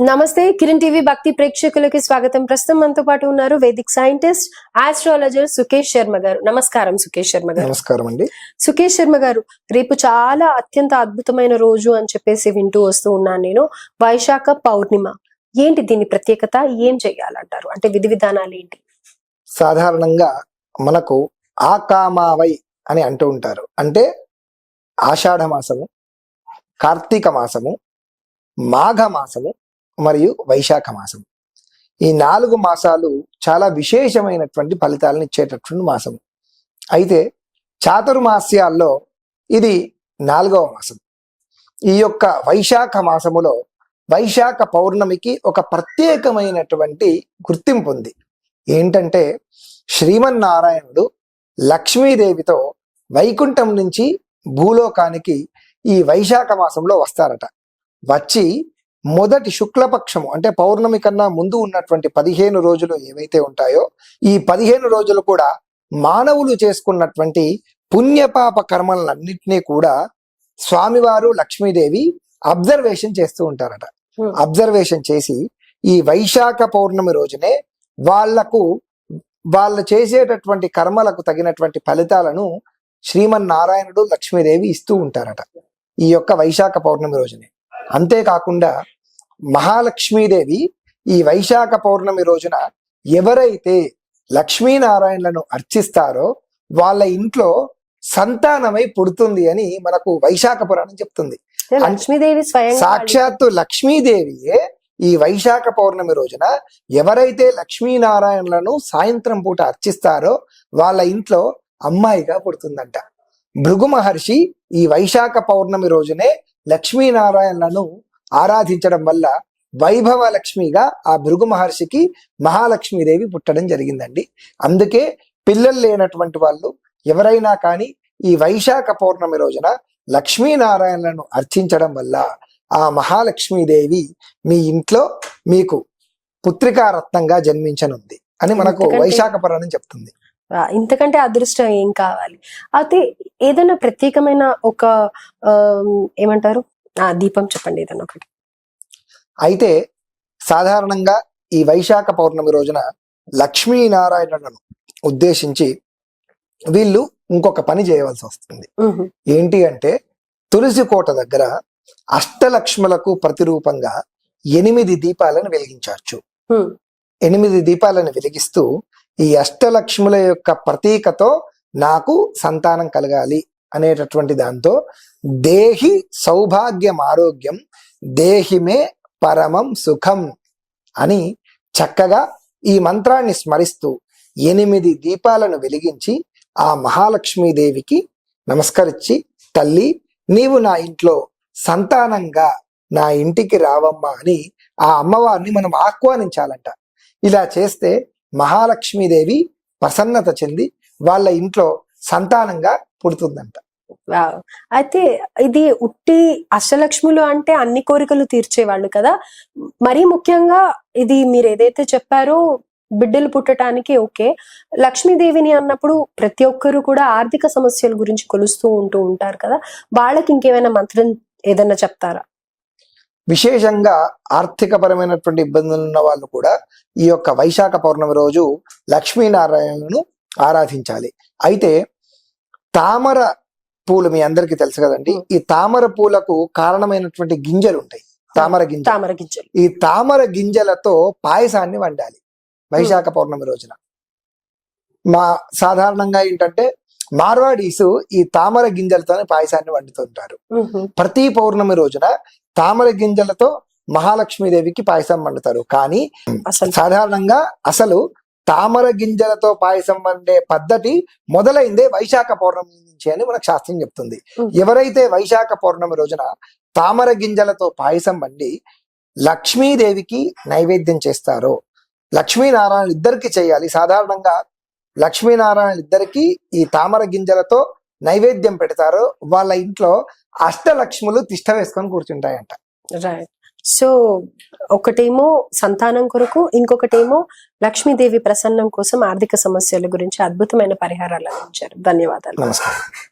నమస్తే కిరణ్ టీవీ భక్తి ప్రేక్షకులకి స్వాగతం. ప్రస్తుతం మనతో పాటు ఉన్నారు Vedic scientist astrologer Sukesh Sharma garu. నమస్కారం సుకేష్ శర్మ గారు. నమస్కారం అండి. సుకేష్ శర్మ గారు రేపు చాలా అత్యంత అద్భుతమైన రోజు అని చెప్పేసి వింటూ వస్తూ ఉన్నాను నేను. వైశాఖ పౌర్ణిమ. ఏంటి దీని ప్రత్యేకత? ఏం చెయ్యాలంటారు అంటే విధి విధానాలు ఏంటి? సాధారణంగా మనకు ఆకామావై అని అంటూ ఉంటారు. అంటే ఆషాఢ మాసము కార్తీక మాసము మాఘ మాసము మరియు వైశాఖ మాసం. ఈ నాలుగు మాసాలు చాలా విశేషమైనటువంటి ఫలితాలను ఇచ్చేటటువంటి మాసం అయితే చాతుర్మాస్యాల్లో ఇది నాలుగవ మాసం. ఈ యొక్క వైశాఖ మాసములో వైశాఖ పౌర్ణమికి ఒక ప్రత్యేకమైనటువంటి గుర్తింపు ఉంది. ఏంటంటే శ్రీమన్నారాయణుడు లక్ష్మీదేవితో వైకుంఠం నుంచి భూలోకానికి ఈ వైశాఖ మాసంలో వస్తారట. వచ్చి మొదటి శుక్లపక్షము అంటే పౌర్ణమి కన్నా ముందు ఉన్నటువంటి పదిహేను రోజులు ఏవైతే ఉంటాయో ఈ పదిహేను రోజులు కూడా మానవులు చేసుకున్నటువంటి పుణ్యపాప కర్మలన్నింటినీ కూడా స్వామివారు లక్ష్మీదేవి అబ్జర్వేషన్ చేస్తూ ఉంటారట. Hmm. అబ్జర్వేషన్ చేసి ఈ వైశాఖ పౌర్ణమి రోజునే వాళ్ళకు వాళ్ళు చేసేటటువంటి కర్మలకు తగినటువంటి ఫలితాలను శ్రీమన్నారాయణుడు లక్ష్మీదేవి ఇస్తూ ఉంటారట. ఈ యొక్క వైశాఖ పౌర్ణమి రోజునే. అంతేకాకుండా మహాలక్ష్మీదేవి ఈ వైశాఖ పౌర్ణమి రోజున ఎవరైతే లక్ష్మీనారాయణలను అర్చిస్తారో వాళ్ళ ఇంట్లో సంతానమై పుడుతుంది అని మనకు వైశాఖ పురాణం చెప్తుంది. లక్ష్మీదేవి సాక్షాత్తు లక్ష్మీదేవియే ఈ వైశాఖ పౌర్ణమి రోజున ఎవరైతే లక్ష్మీనారాయణలను సాయంత్రం పూట అర్చిస్తారో వాళ్ళ ఇంట్లో అమ్మాయిగా పుడుతుందంట. భృగు మహర్షి ఈ వైశాఖ పౌర్ణమి రోజునే లక్ష్మీనారాయణలను ఆరాధించడం వల్ల వైభవ లక్ష్మిగా ఆ భృగు మహర్షికి మహాలక్ష్మీదేవి పుట్టడం జరిగిందండి. అందుకే పిల్లలు లేనటువంటి వాళ్ళు ఎవరైనా కానీ ఈ వైశాఖ పౌర్ణమి రోజున లక్ష్మీనారాయణలను అర్చించడం వల్ల ఆ మహాలక్ష్మీదేవి మీ ఇంట్లో మీకు పుత్రికారత్నంగా జన్మించనుంది అని మనకు వైశాఖ పురాణం చెప్తుంది. ఇంతకంటే అదృష్టం ఏం కావాలి? అయితే ఏదైనా ప్రత్యేకమైన ఒక ఏమంటారు? ఆ దీపం చెప్పండి ఏదైనా ఒకటి. అయితే సాధారణంగా ఈ వైశాఖ పౌర్ణమి రోజున లక్ష్మీనారాయణలను ఉద్దేశించి వీళ్ళు ఇంకొక పని చేయవలసి వస్తుంది. ఏంటి అంటే తులసి కోట దగ్గర అష్టలక్ష్ములకు ప్రతిరూపంగా ఎనిమిది దీపాలను వెలిగించవచ్చు. ఎనిమిది దీపాలను వెలిగిస్తూ ఈ అష్టలక్ష్ముల యొక్క ప్రతీకతో నాకు సంతానం కలగాలి అనేటటువంటి దాంతో దేహి సౌభాగ్యం ఆరోగ్యం దేహిమే పరమం సుఖం అని చక్కగా ఈ మంత్రాన్ని స్మరిస్తూ ఎనిమిది దీపాలను వెలిగించి ఆ మహాలక్ష్మీదేవికి నమస్కరించి తల్లి నీవు నా ఇంట్లో సంతానంగా నా ఇంటికి రావమ్మా అని ఆ అమ్మవారిని మనం ఆహ్వానించాలంట. ఇలా చేస్తే మహాలక్ష్మీదేవి ప్రసన్నత చెంది వాళ్ళ ఇంట్లో సంతానంగా పుడుతుందంట. అయితే ఇది ఉట్టి అష్టలక్ష్ములు అంటే అన్ని కోరికలు తీర్చేవాళ్ళు కదా. మరీ ముఖ్యంగా ఇది మీరు ఏదైతే చెప్పారో బిడ్డలు పుట్టడానికి ఓకే. లక్ష్మీదేవిని అన్నప్పుడు ప్రతి ఒక్కరు కూడా ఆర్థిక సమస్యల గురించి కొలుస్తూ ఉంటూ ఉంటారు కదా. వాళ్ళకి ఇంకేమైనా మంత్రం ఏదైనా చెప్తారా? విశేషంగా ఆర్థిక పరమైనటువంటి ఇబ్బందులు ఉన్న వాళ్ళు కూడా ఈ యొక్క వైశాఖ పౌర్ణమి రోజు లక్ష్మీనారాయణను ఆరాధించాలి. అయితే తామర పూలు మీ అందరికీ తెలుసు కదండి. ఈ తామర పూలకు కారణమైనటువంటి గింజలు ఉంటాయి. తామర గింజ తామర గింజలు. ఈ తామర గింజలతో పాయసాన్ని వండాలి వైశాఖ పౌర్ణమి రోజున. మా సాధారణంగా ఏంటంటే మార్వాడీసు ఈ తామర గింజలతోనే పాయసాన్ని వండుతుంటారు. ప్రతి పౌర్ణమి రోజున తామర గింజలతో మహాలక్ష్మీదేవికి పాయసం వండుతారు. కానీ అసలు సాధారణంగా అసలు తామర గింజలతో పాయసం వండే పద్ధతి మొదలైందే వైశాఖ పౌర్ణమి నుంచి అని మనకు శాస్త్రం చెప్తుంది. ఎవరైతే వైశాఖ పౌర్ణమి రోజున తామర గింజలతో పాయసం వండి లక్ష్మీదేవికి నైవేద్యం చేస్తారో లక్ష్మీనారాయణ ఇద్దరికి చేయాలి. సాధారణంగా లక్ష్మీనారాయణ ఇద్దరికి ఈ తామర గింజలతో నైవేద్యం పెడతారో వాళ్ళ ఇంట్లో అష్టలక్ష్ములు తిష్ట వేసుకొని కూర్చుంటాయంట. సో ఒకటేమో సంతానం కొరకు ఇంకొకటేమో లక్ష్మీదేవి ప్రసన్నం కోసం ఆర్థిక సమస్యల గురించి అద్భుతమైన పరిహారాలు అందించారు. ధన్యవాదాలు. నమస్కారం.